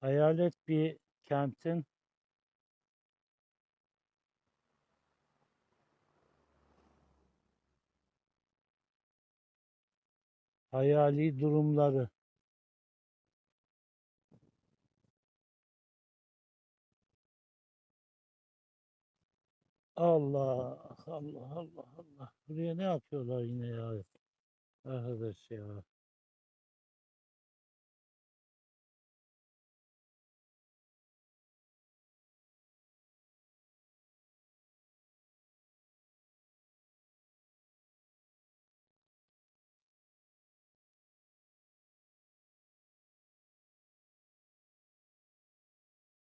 Hayalet bir kentin hayali durumları. Allah Allah Allah Allah. Buraya ne yapıyorlar yine ya? Arkadaş ya.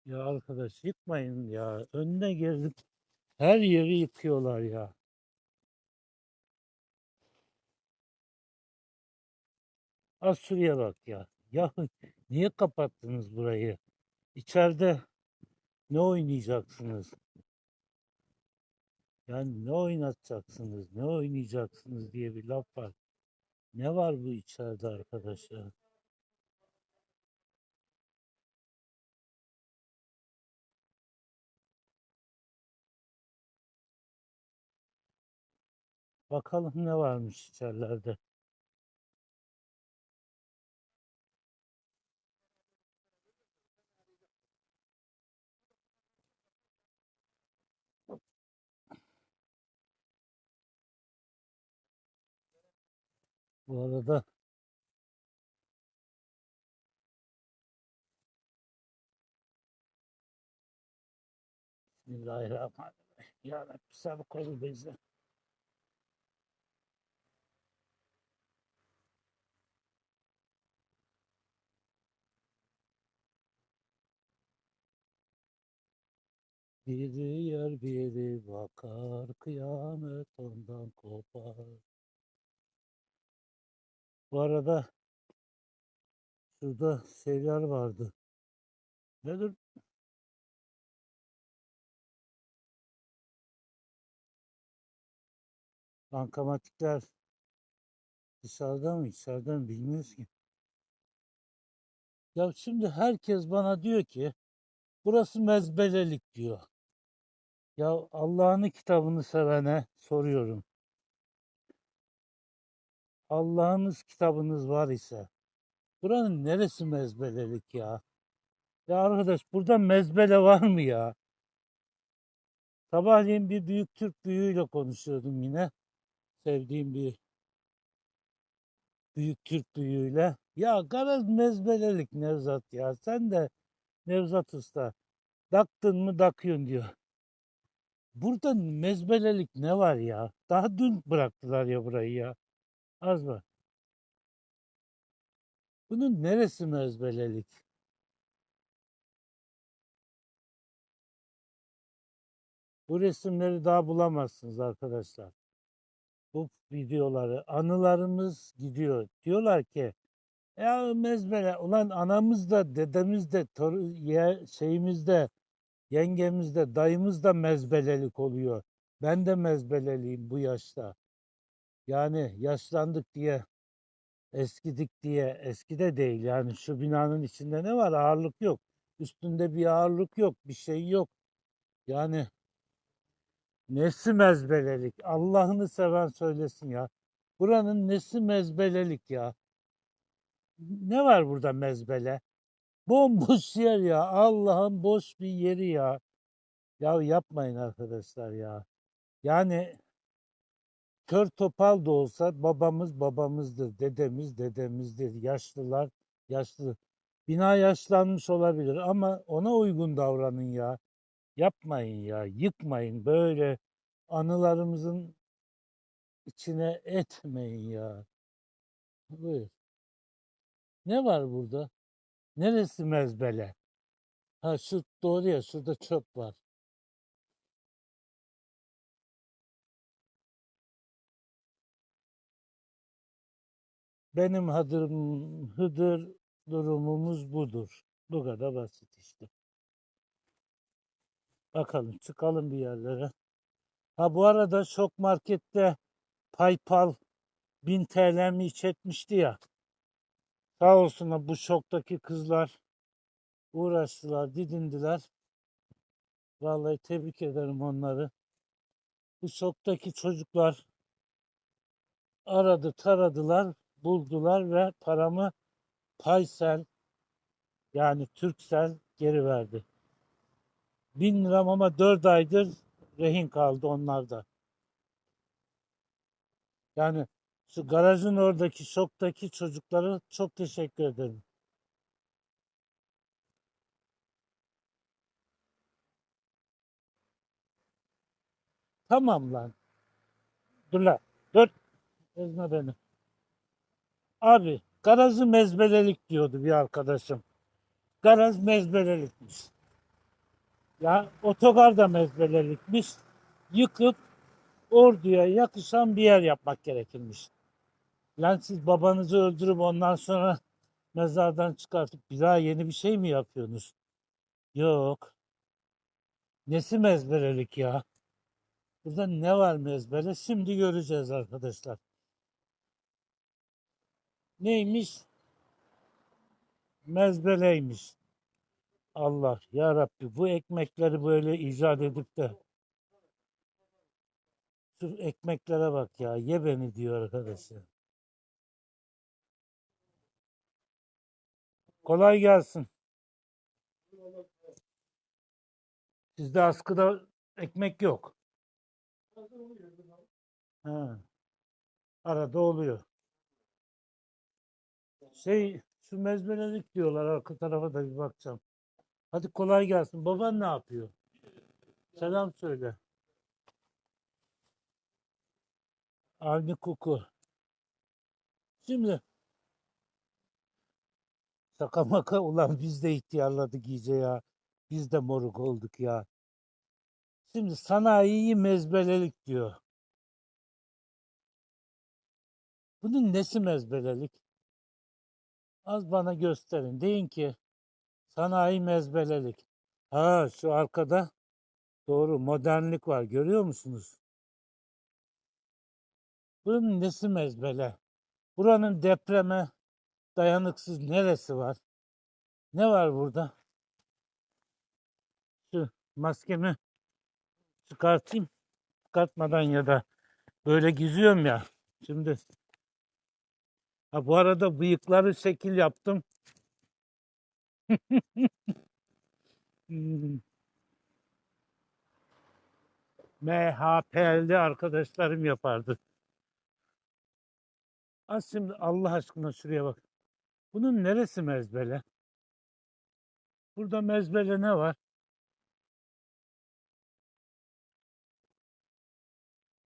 Ya arkadaş yıkmayın ya. Önüne gelip her yeri yıkıyorlar ya. Az bak ya. Ya niye kapattınız burayı? İçeride ne oynayacaksınız? Yani ne oynatacaksınız, ne oynayacaksınız diye bir laf var. Ne var bu içeride arkadaşlar? Bakalım ne varmış içerilerde. Bu arada Bismillahirrahmanirrahim. Ya Rabbi sen koru bizi. Biri yer biri bakar, kıyamet ondan kopar. Bu arada şurada şeyler vardı. Nedir? Bankamatikler dışarıda mı içeride mi bilmiyoruz ki. Ya şimdi herkes bana diyor ki burası mezbelelik diyor. Ya Allah'ın kitabını sevene soruyorum. Allah'ınız kitabınız var ise buranın neresi mezbelelik ya? Ya arkadaş burada mezbele var mı ya? Sabahleyin bir büyük Türk büyüğüyle konuşuyordum yine. Sevdiğim bir büyük Türk büyüğüyle. Ya garaz mezbelelik Nevzat ya. Sen de Nevzat Usta. Daktın mı dakıyorsun diyor. Burada mezbelelik ne var ya? Daha dün bıraktılar ya burayı ya. Az mı? Bunun neresi mezbelelik? Bu resimleri daha bulamazsınız arkadaşlar. Bu videoları anılarımız gidiyor. Diyorlar ki ya mezbele ulan anamız da dedemiz de şeyimiz de yengemiz de dayımız da mezbelelik oluyor. Ben de mezbeleliyim bu yaşta. Yani yaşlandık diye eskidik diye eski de değil yani şu binanın içinde ne var ağırlık yok. Üstünde bir ağırlık yok bir şey yok. Yani nesi mezbelelik Allah'ını seven söylesin ya. Buranın nesi mezbelelik ya. Ne var burada mezbele? Bomboş yer ya. Allah'ın boş bir yeri ya. Ya yapmayın arkadaşlar ya. Yani kör topal da olsa babamız babamızdır, dedemiz dedemizdir. Yaşlılar yaşlı. Bina yaşlanmış olabilir ama ona uygun davranın ya. Yapmayın ya, yıkmayın böyle anılarımızın içine etmeyin ya. Buyur. Ne var burada? Neresi mezbele? Ha şu doğru ya şurada çöp var. Benim hadırım, hıdır durumumuz budur. Bu kadar basit işte. Bakalım çıkalım bir yerlere. Ha bu arada şok markette PayPal 1000 TL mi çekmişti ya. Sağ olsunlar bu şoktaki kızlar Uğraştılar, didindiler. Vallahi tebrik ederim onları. Bu şoktaki çocuklar aradı, taradılar, buldular ve paramı Paysel yani Türksel geri verdi. Bin liram ama dört aydır rehin kaldı onlarda. Yani şu garajın oradaki şoktaki çocuklara çok teşekkür ederim. Tamam lan. Dur lan. Dur. Ezme beni. Abi garajı mezbelelik diyordu bir arkadaşım. Garaj mezbelelikmiş. Ya otogar da mezbelelikmiş. Yıkıp orduya yakışan bir yer yapmak gerekirmiş. Lan siz babanızı öldürüp ondan sonra mezardan çıkartıp bir daha yeni bir şey mi yapıyorsunuz? Yok. Nesi mezbelelik ya? Burada ne var mezbele? Şimdi göreceğiz arkadaşlar. Neymiş? Mezbeleymiş. Allah ya Rabbi bu ekmekleri böyle icat edip de şu ekmeklere bak ya ye beni diyor arkadaşlar. Kolay gelsin. Sizde askıda ekmek yok. Ha. Arada oluyor. Şey şu mezbelelik diyorlar arka tarafa da bir bakacağım. Hadi kolay gelsin. Baban ne yapıyor? Selam söyle. Avni Kuku. Şimdi şaka maka ulan biz de ihtiyarladık iyice ya. Biz de moruk olduk ya. Şimdi sanayiyi mezbelelik diyor. Bunun nesi mezbelelik? Az bana gösterin. Deyin ki sanayi mezbelelik. Ha şu arkada doğru modernlik var. Görüyor musunuz? Bunun nesi mezbele? Buranın depreme dayanıksız neresi var? Ne var burada? Şu maskemi çıkartayım. Çıkartmadan ya da böyle geziyorum ya. Şimdi ha bu arada bıyıkları şekil yaptım. Hmm. MHP'li arkadaşlarım yapardı. Az şimdi Allah aşkına şuraya bak. Bunun neresi mezbele? Burada mezbele ne var?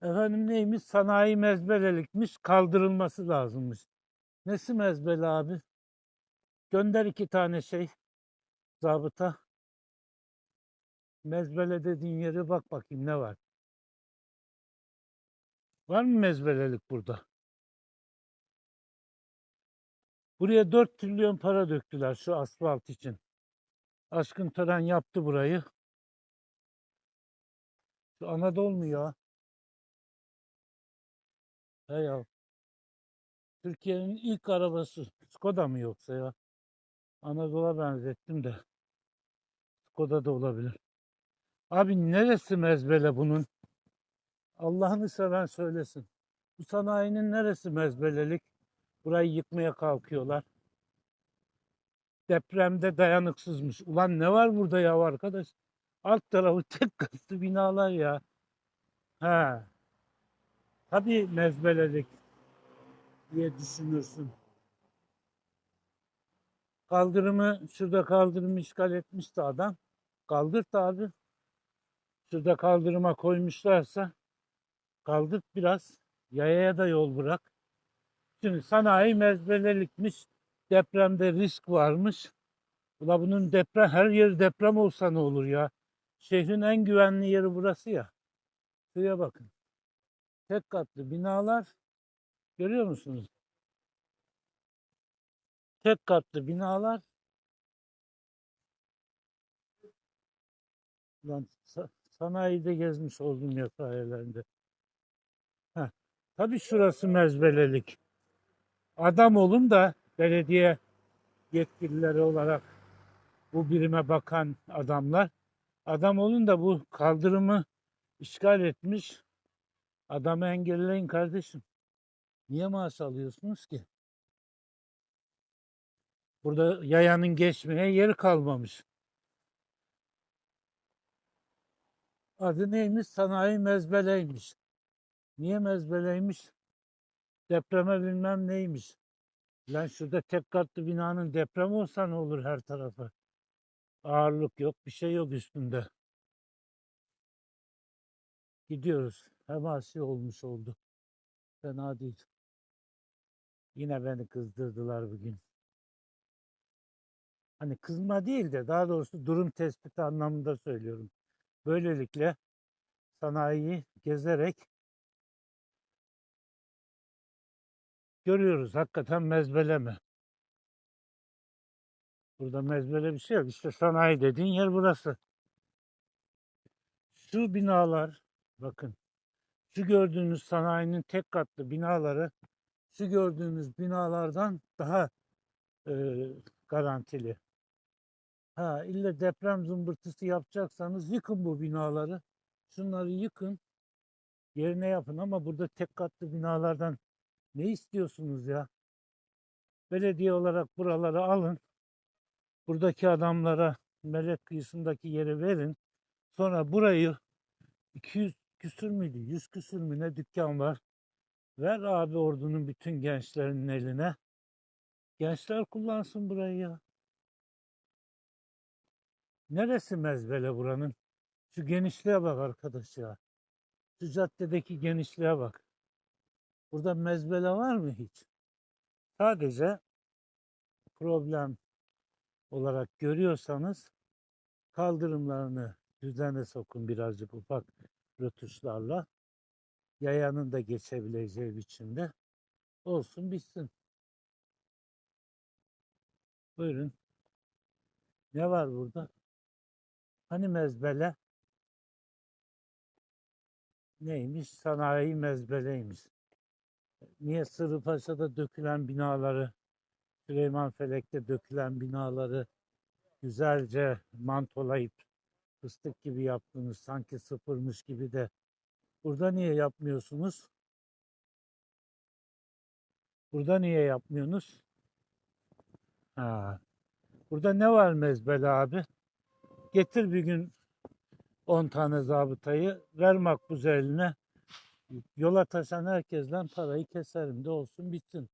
Efendim neymiş? Sanayi mezbelelikmiş. Kaldırılması lazımmış. Nesi mezbele abi? Gönder iki tane şey. Zabıta. Mezbele dediğin yere bak bakayım ne var. Var mı mezbelelik burada? Buraya 4 trilyon para döktüler şu asfalt için. Aşkın Tören yaptı burayı. Şu Anadolu mu ya? He ya. Türkiye'nin ilk arabası Skoda mı yoksa ya? Anadolu'a benzettim de. Skoda da olabilir. Abi neresi mezbele bunun? Allah'ını seven söylesin. Bu sanayinin neresi mezbelelik? Burayı yıkmaya kalkıyorlar. Depremde dayanıksızmış. Ulan ne var burada ya arkadaş? Alt tarafı tek katlı binalar ya. He. Tabii mezbelelik diye düşünürsün. Kaldırımı, şurada kaldırımı işgal etmişti adam. Kaldırt abi. Şurada kaldırıma koymuşlarsa kaldırt biraz. Yayaya da yol bırak. Şimdi sanayi mezbelelikmiş. Depremde risk varmış. Ula bunun deprem, her yer deprem olsa ne olur ya? Şehrin en güvenli yeri burası ya. Şuraya bakın. Tek katlı binalar. Görüyor musunuz? Tek katlı binalar. Lan sa- sanayide gezmiş oldum ya sayelerinde. Tabii şurası mezbelelik. Adam olun da belediye yetkilileri olarak bu birime bakan adamlar. Adam olun da bu kaldırımı işgal etmiş. Adamı engelleyin kardeşim. Niye maaş alıyorsunuz ki? Burada yayanın geçmeye yeri kalmamış. Adı neymiş? Sanayi mezbeleymiş. Niye mezbeleymiş? Depreme bilmem neymiş. Lan şurada tek katlı binanın deprem olsa ne olur her tarafa? Ağırlık yok, bir şey yok üstünde. Gidiyoruz. Hemasi olmuş oldu. Fena değil. Yine beni kızdırdılar bugün. Hani kızma değil de daha doğrusu durum tespiti anlamında söylüyorum. Böylelikle sanayiyi gezerek görüyoruz. Hakikaten mezbeleme. Burada mezbele bir şey yok. İşte sanayi dediğin yer burası. Şu binalar bakın. Şu gördüğünüz sanayinin tek katlı binaları şu gördüğünüz binalardan daha e, garantili. Ha illa deprem zımbırtısı yapacaksanız yıkın bu binaları. Şunları yıkın. Yerine yapın ama burada tek katlı binalardan ne istiyorsunuz ya? Belediye olarak buraları alın. Buradaki adamlara melek kıyısındaki yeri verin. Sonra burayı 200 küsür müydü? 100 küsür mü ne dükkan var? Ver abi ordunun bütün gençlerinin eline. Gençler kullansın burayı ya. Neresi mezbele buranın? Şu genişliğe bak arkadaş ya. Şu caddedeki genişliğe bak. Burada mezbele var mı hiç? Sadece problem olarak görüyorsanız kaldırımlarını düzene sokun birazcık ufak rötuşlarla. Yayanın da geçebileceği biçimde. Olsun bitsin. Buyurun. Ne var burada? Hani mezbele? Neymiş? Sanayi mezbeleymiş. Niye Sırrıpaşa'da dökülen binaları, Süleyman Felek'te dökülen binaları güzelce mantolayıp fıstık gibi yaptınız, sanki sıfırmış gibi de burada niye yapmıyorsunuz? Burada niye yapmıyorsunuz? Ha. Burada ne var mezbele abi? Getir bir gün 10 tane zabıtayı, ver makbuz eline. Yola taşan herkesten parayı keserim de olsun bitsin.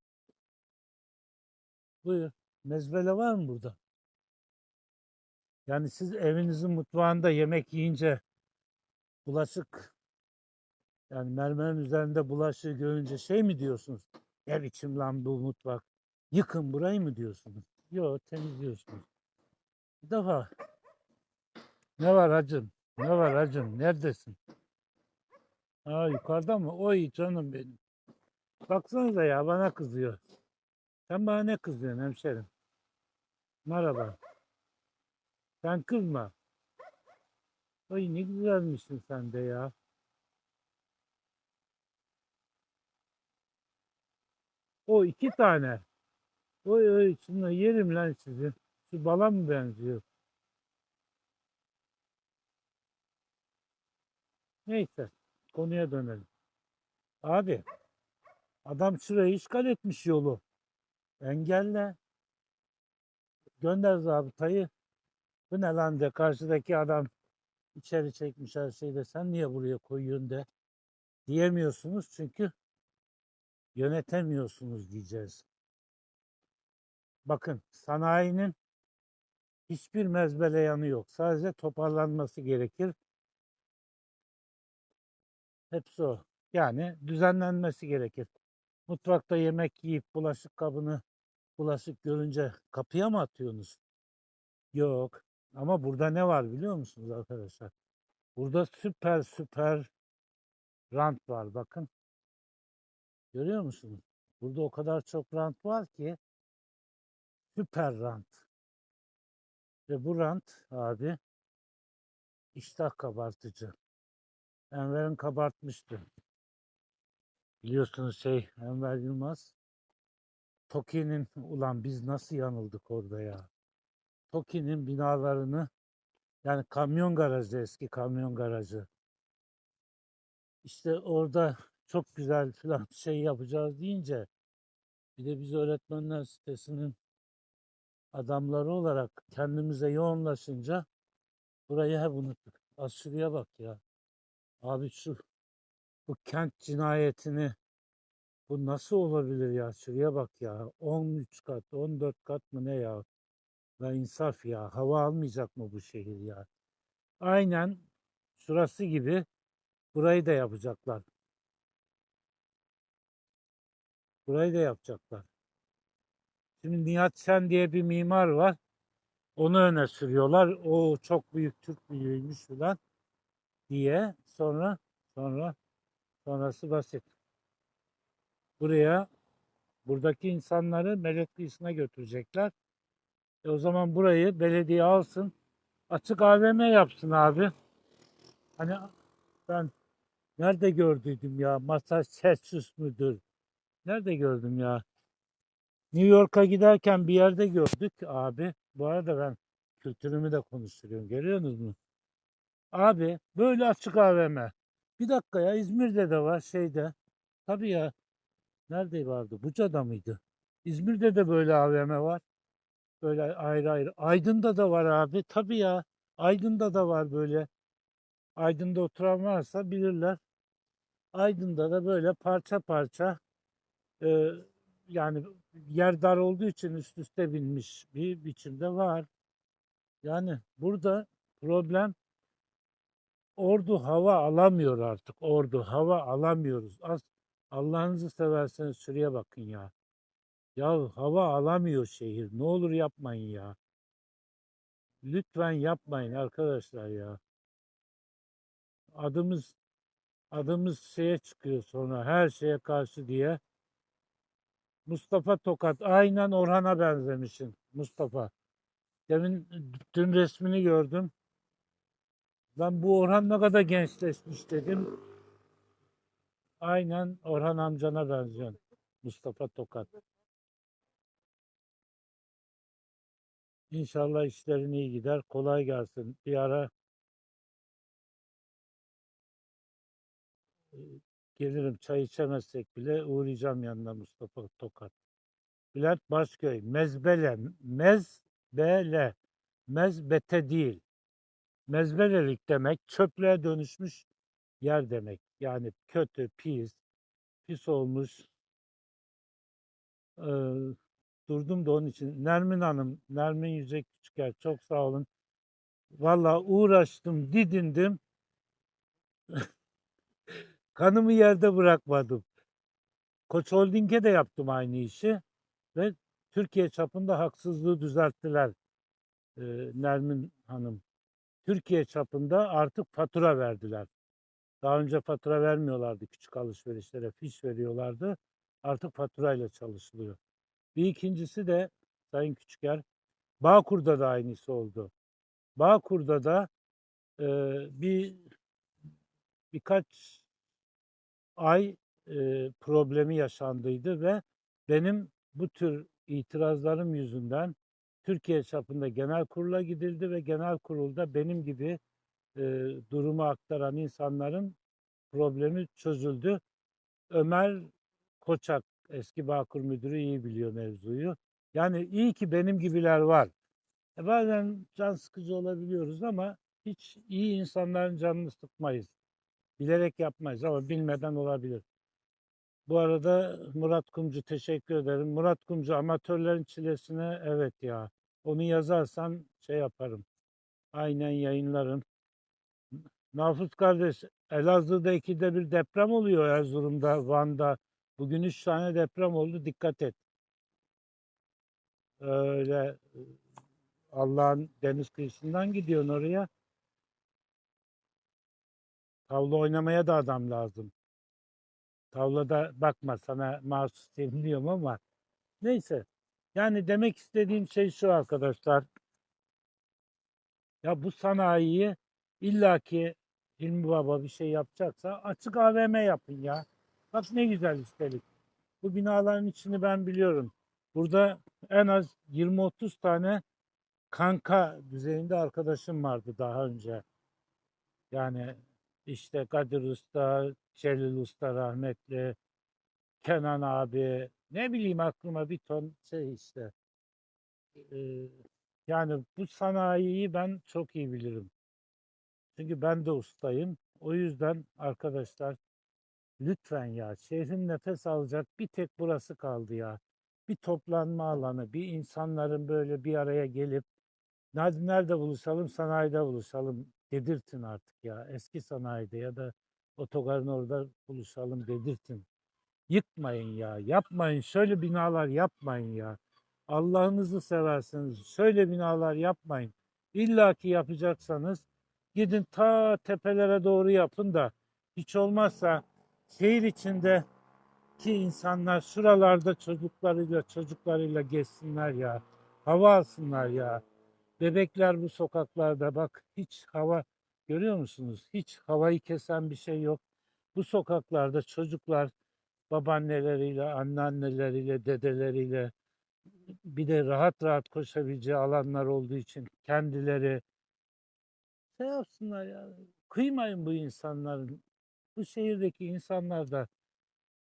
Buyur. Mezbele var mı burada? Yani siz evinizin mutfağında yemek yiyince bulaşık yani mermerin üzerinde bulaşığı görünce şey mi diyorsunuz? Ne biçim lan bu mutfak? Yıkın burayı mı diyorsunuz? Yok temizliyorsunuz. Bir defa ne var hacım? Ne var hacım? Neredesin? Aa yukarıda mı? Oy canım benim. Baksanıza ya bana kızıyor. Sen bana ne kızıyorsun hemşerim? Merhaba. Sen kızma. Oy ne güzelmişsin sen de ya. O iki tane. Oy oy şunu yerim lan sizi. Şu bala mı benziyor? Neyse konuya dönelim. Abi adam şurayı işgal etmiş yolu. Engelle. Gönder zabıtayı. Bu ne lan de karşıdaki adam içeri çekmiş her şeyde sen niye buraya koyuyorsun de diyemiyorsunuz çünkü yönetemiyorsunuz diyeceğiz. Bakın sanayinin hiçbir mezbele yanı yok. Sadece toparlanması gerekir. Hepsi o. Yani düzenlenmesi gerekir. Mutfakta yemek yiyip bulaşık kabını bulaşık görünce kapıya mı atıyorsunuz? Yok. Ama burada ne var biliyor musunuz arkadaşlar? Burada süper süper rant var bakın. Görüyor musunuz? Burada o kadar çok rant var ki süper rant. Ve bu rant abi iştah kabartıcı. Enver'in kabartmıştı. Biliyorsunuz şey Enver Yılmaz Toki'nin ulan biz nasıl yanıldık orada ya. TOKİ'nin binalarını yani kamyon garajı eski kamyon garajı. İşte orada çok güzel filan şey yapacağız deyince bir de biz öğretmenler sitesinin adamları olarak kendimize yoğunlaşınca burayı hep unuttuk. Az şuraya bak ya. Abi şu bu kent cinayetini bu nasıl olabilir ya? Şuraya bak ya. 13 kat, 14 kat mı ne ya? La insaf ya. Hava almayacak mı bu şehir ya? Aynen şurası gibi burayı da yapacaklar. Burayı da yapacaklar. Şimdi Nihat Şen diye bir mimar var. Onu öne sürüyorlar. O çok büyük Türk büyüğüymüş falan diye. Sonra sonra sonrası basit. Buraya buradaki insanları Melek Kıyısı'na götürecekler. E o zaman burayı belediye alsın. Açık AVM yapsın abi. Hani ben nerede gördüydüm ya? Massachusetts müdür? Nerede gördüm ya? New York'a giderken bir yerde gördük abi. Bu arada ben kültürümü de konuşturuyorum. Görüyorsunuz mu? Abi böyle açık AVM. Bir dakika ya İzmir'de de var şeyde. Tabii ya. Nerede vardı? Buca'da mıydı? İzmir'de de böyle AVM var. Böyle ayrı ayrı. Aydın'da da var abi. Tabii ya. Aydın'da da var böyle. Aydın'da oturan varsa bilirler. Aydın'da da böyle parça parça e, yani yer dar olduğu için üst üste binmiş bir biçimde var. Yani burada problem ordu hava alamıyor artık. Ordu hava alamıyoruz. Az Allah'ınızı severseniz şuraya bakın ya. Ya hava alamıyor şehir. Ne olur yapmayın ya. Lütfen yapmayın arkadaşlar ya. Adımız adımız şeye çıkıyor sonra her şeye karşı diye. Mustafa Tokat aynen Orhan'a benzemişsin Mustafa. Demin dün resmini gördüm. Ben bu Orhan ne kadar gençleşmiş dedim. Aynen Orhan amcana benziyorsun. Mustafa Tokat. İnşallah işlerin iyi gider. Kolay gelsin. Bir ara e, gelirim çay içemezsek bile uğrayacağım yanına Mustafa Tokat. Bülent Başköy. Mezbele. Mezbele. Mezbete değil. Mezbelelik demek çöplüğe dönüşmüş yer demek. Yani kötü, pis, pis olmuş. Ee, durdum da onun için. Nermin Hanım, Nermin Yücek Küçüker çok sağ olun. Valla uğraştım, didindim. Kanımı yerde bırakmadım. Koç Holding'e de yaptım aynı işi ve Türkiye çapında haksızlığı düzelttiler e, Nermin Hanım. Türkiye çapında artık fatura verdiler. Daha önce fatura vermiyorlardı küçük alışverişlere, fiş veriyorlardı. Artık faturayla çalışılıyor. Bir ikincisi de Sayın Küçüker, Bağkur'da da aynısı oldu. Bağkur'da da e, bir birkaç ay e, problemi yaşandıydı ve benim bu tür itirazlarım yüzünden Türkiye çapında genel kurula gidildi ve genel kurulda benim gibi e, durumu aktaran insanların problemi çözüldü. Ömer Koçak eski Bağkur müdürü iyi biliyor mevzuyu. Yani iyi ki benim gibiler var. E bazen can sıkıcı olabiliyoruz ama hiç iyi insanların canını sıkmayız. Bilerek yapmayız ama bilmeden olabilir. Bu arada Murat Kumcu teşekkür ederim. Murat Kumcu amatörlerin çilesine evet ya. Onu yazarsan şey yaparım. Aynen yayınlarım. Nafız kardeş Elazığ'da ikide bir deprem oluyor Erzurum'da, Van'da. Bugün üç tane deprem oldu. Dikkat et. Öyle Allah'ın deniz kıyısından gidiyorsun oraya. Tavla oynamaya da adam lazım. Tavlada bakma sana mahsus deniliyorum ama neyse. Yani demek istediğim şey şu arkadaşlar. Ya bu sanayiyi illaki Hilmi Baba bir şey yapacaksa açık AVM yapın ya. Bak ne güzel üstelik. Bu binaların içini ben biliyorum. Burada en az 20-30 tane kanka düzeyinde arkadaşım vardı daha önce. Yani işte Kadir Usta, Celil Usta rahmetli, Kenan abi, ne bileyim aklıma bir ton şey işte. Ee, yani bu sanayiyi ben çok iyi bilirim. Çünkü ben de ustayım. O yüzden arkadaşlar lütfen ya şehrin nefes alacak bir tek burası kaldı ya. Bir toplanma alanı, bir insanların böyle bir araya gelip nerede, buluşalım? Sanayide buluşalım dedirtin artık ya. Eski sanayide ya da otogarın orada buluşalım dedirtin. Yıkmayın ya, yapmayın. Şöyle binalar yapmayın ya. Allah'ınızı severseniz şöyle binalar yapmayın. İlla ki yapacaksanız gidin ta tepelere doğru yapın da hiç olmazsa şehir içinde ki insanlar şuralarda çocuklarıyla çocuklarıyla geçsinler ya. Hava alsınlar ya. Bebekler bu sokaklarda bak hiç hava görüyor musunuz? Hiç havayı kesen bir şey yok. Bu sokaklarda çocuklar babaanneleriyle, anneanneleriyle, dedeleriyle bir de rahat rahat koşabileceği alanlar olduğu için kendileri şey yapsınlar ya. Kıymayın bu insanların. Bu şehirdeki insanlar da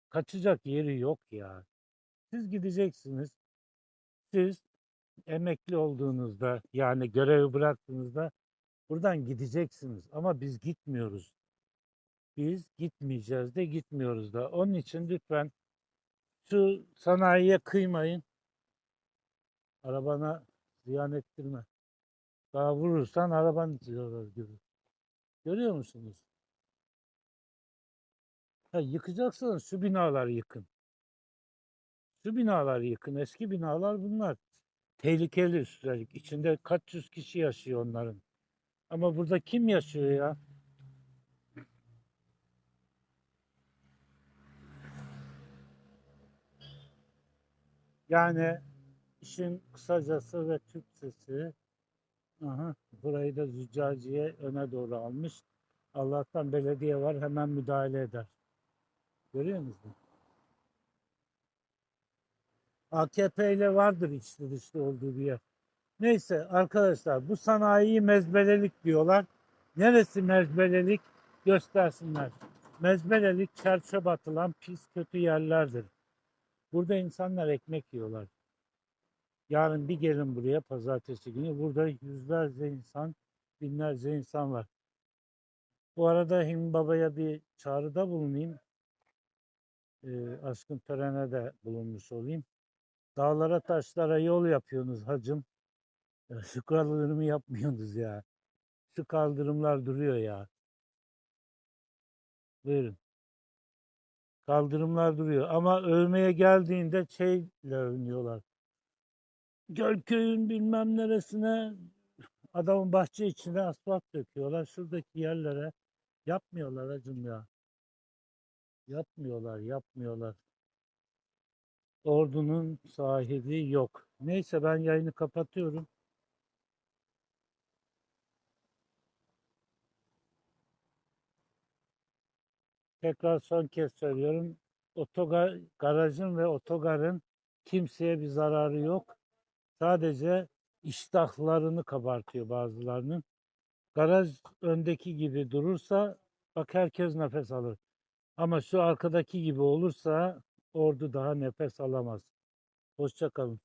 kaçacak yeri yok ya. Siz gideceksiniz. Siz emekli olduğunuzda yani görevi bıraktığınızda buradan gideceksiniz. Ama biz gitmiyoruz. Biz gitmeyeceğiz de gitmiyoruz da. Onun için lütfen şu sanayiye kıymayın. Arabana ziyan ettirme. Daha vurursan araban ziyan görür. Görüyor musunuz? Ha, yıkacaksanız şu binaları yıkın. Şu binaları yıkın. Eski binalar bunlar. Tehlikeli üstelik. İçinde kaç yüz kişi yaşıyor onların. Ama burada kim yaşıyor ya? Yani işin kısacası ve Türkçesi aha, burayı da Züccaciye öne doğru almış. Allah'tan belediye var hemen müdahale eder. Görüyor musun? AKP ile vardır içli dışlı olduğu bir yer. Neyse arkadaşlar bu sanayiyi mezbelelik diyorlar. Neresi mezbelelik göstersinler. Mezbelelik çerçöp atılan pis kötü yerlerdir. Burada insanlar ekmek yiyorlar. Yarın bir gelin buraya pazartesi günü. Burada yüzlerce insan, binlerce insan var. Bu arada Hilmi Baba'ya bir çağrıda bulunayım. Ee, aşkın törene de bulunmuş olayım. Dağlara taşlara yol yapıyorsunuz hacım. Ya Şu kaldırımı yapmıyorsunuz ya. Şu kaldırımlar duruyor ya. Buyurun. Kaldırımlar duruyor ama övmeye geldiğinde şeyle övünüyorlar. Gölköy'ün bilmem neresine adamın bahçe içine asfalt döküyorlar. Şuradaki yerlere yapmıyorlar hacım ya. Yapmıyorlar, yapmıyorlar. Ordunun sahibi yok. Neyse ben yayını kapatıyorum. Tekrar son kez söylüyorum. Otogar, garajın ve otogarın kimseye bir zararı yok. Sadece iştahlarını kabartıyor bazılarının. Garaj öndeki gibi durursa bak herkes nefes alır. Ama şu arkadaki gibi olursa ordu daha nefes alamaz. Hoşça kalın.